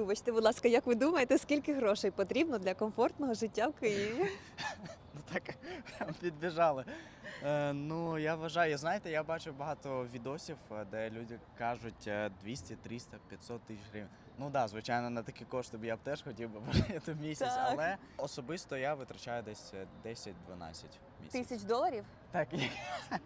Вибачте, будь ласка, як ви думаєте, скільки грошей потрібно для комфортного життя в Києві? Так підбіжали. Е, ну, я вважаю, знаєте, я бачив багато відосів, е, де люди кажуть е, 200, 300, 500 тисяч гривень. Ну так, да, звичайно, на такі кошти б я б теж хотів би прожити в місяць, Так. але особисто я витрачаю десь е, 10-12 місяців. Тисяч доларів? Так,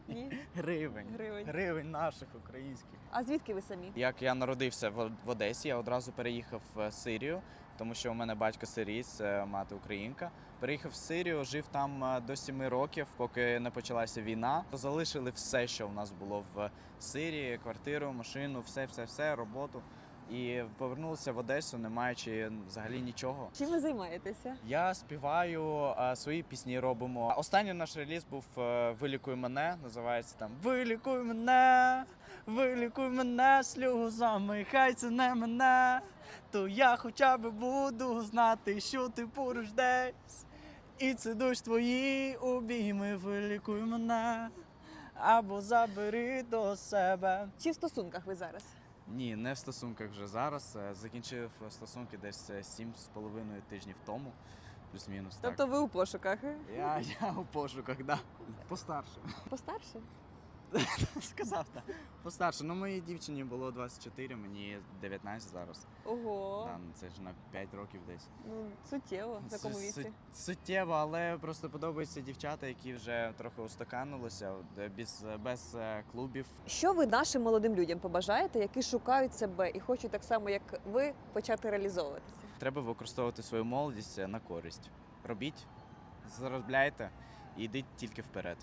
Ні. гривень. Гривень. Гривень наших українських. А звідки ви самі? Як я народився в в Одесі, я одразу переїхав в Сирію, тому що у мене батько сирійць, е, мати українка. Переїхав в Сирію, жив там е, до сіми років, поки не почалася війна. Залишили все, що в нас було в Сирії: квартиру, машину, все, все, все, роботу. І повернулися в Одесу, не маючи взагалі нічого. Чим ви займаєтеся? Я співаю а, свої пісні робимо. Останній наш реліз був е, Вилікуй мене. Називається там Вилікуй мене, вилікуй мене сльозами, хай це не мене. То я хоча б буду знати, що ти поруч десь. І це дощ твої обійми, вилікуй мене. Або забери до себе. Чи в стосунках ви зараз? Ні, не в стосунках вже зараз. Е, Закінчив стосунки десь е, сім з половиною тижнів тому, плюс-мінус. так. Тобто ви у пошуках? Я, я у пошуках, да. Постарше. Постарше? Сказав, так. Постарше. Ну, моїй дівчині було 24, мені 19 зараз. Ого. Да, ну, це ж на 5 років десь. Ну, суттєво в такому віці. су- Суттєво, але просто подобаються дівчата, які вже трохи устаканилися, де без, без е, клубів. Що ви нашим молодим людям побажаєте, які шукають себе і хочуть так само, як ви, почати реалізовуватися? Треба використовувати свою молодість е, на користь. Робіть, заробляйте і йдіть тільки вперед.